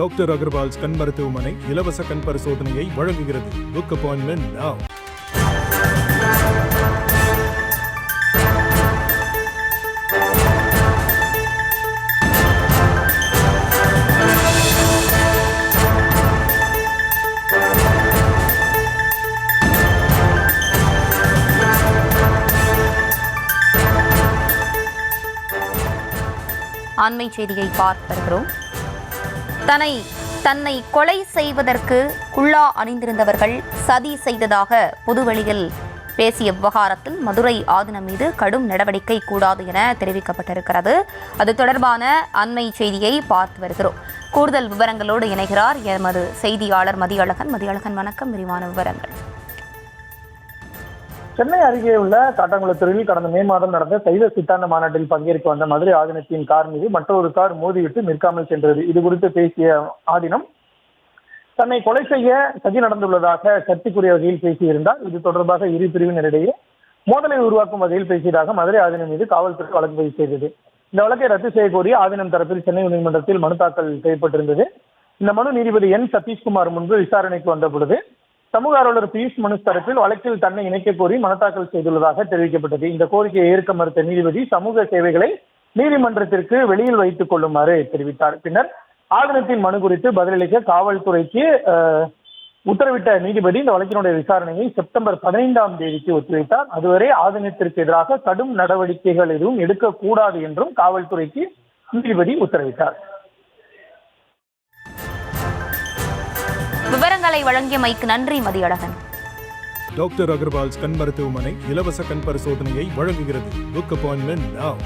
Doctor Agarwal's கண் மருத்துவமனை இலவச கண் பரிசோதனையை வழங்குகிறது. புக் அப்பாயின்மெண்ட் நவ் ஆண்மை செய்தியை பார்த்து வருகிறோம். தன்னை தன்னை கொலை செய்வதற்கு குள்ளா அணிந்திருந்தவர்கள் சதி செய்ததாக பொதுவெளியில் பேசிய விவகாரத்தில் மதுரை ஆதினம் மீது கடும் நடவடிக்கை கூடாது என தெரிவிக்கப்பட்டிருக்கிறது. அது தொடர்பான அண்மை செய்தியை பார்த்து வருகிறோம். கூடுதல் விவரங்களோடு இணைகிறார் எமது செய்தியாளர் மதியழகன். மதியழகன் வணக்கம். விரிவான விவரங்கள். சென்னை அருகே உள்ள காட்டாங்குளத்தூரில் கடந்த மே மாதம் நடந்த சைவ சித்தாந்த மாநாட்டில் பங்கேற்க வந்த மதுரை ஆதீனத்தின் கார் மீது மற்றொரு கார் மோதிவிட்டு நிற்காமல் சென்றது. இது குறித்து பேசிய ஆதீனம் தன்னை கொலை செய்ய சதி நடந்துள்ளதாக சர்ச்சைக்குரிய வகையில் பேசியிருந்தார். இது தொடர்பாக இரு பிரிவினரிடையே மோதலை உருவாக்கும் வகையில் பேசியதாக மதுரை ஆதீனம் மீது காவல்துறை வழக்கு பதிவு செய்தது. இந்த வழக்கை ரத்து செய்ய கோரி ஆதினம் தரப்பில் சென்னை உயர்நீதிமன்றத்தில் மனு தாக்கல் செய்யப்பட்டிருந்தது. இந்த மனு நீதிபதி என் சதீஷ்குமார் முன்பு விசாரணைக்கு வந்த பொழுது சமூக ஆர்வலர் பியூஷ் மனு தரப்பில் வழக்கில் தன்னை இணைக்க கோரி மனு தாக்கல் செய்துள்ளதாக தெரிவிக்கப்பட்டது. இந்த கோரிக்கையை ஏற்க மறுத்த நீதிபதி சமூக சேவைகளை நீதிமன்றத்திற்கு வெளியில் வைத்துக் கொள்ளுமாறு தெரிவித்தார். பின்னர் ஆதனத்தின் மனு குறித்து பதிலளிக்க காவல்துறைக்கு உத்தரவிட்ட நீதிபதி இந்த வழக்கினுடைய விசாரணையை செப்டம்பர் பதினைந்தாம் தேதிக்கு ஒத்திவைத்தார். அதுவரை ஆதனத்திற்கு எதிராக கடும் நடவடிக்கைகள் எதுவும் எடுக்கக்கூடாது என்றும் காவல்துறைக்கு நீதிபதி உத்தரவிட்டார். விவரங்களை வழங்கியமைக்கு நன்றி மதியழகன். டாக்டர் அகர்வால்ஸ் கண் மருத்துவமனை இலவச கண் பரிசோதனையை வழங்குகிறது. Book appointment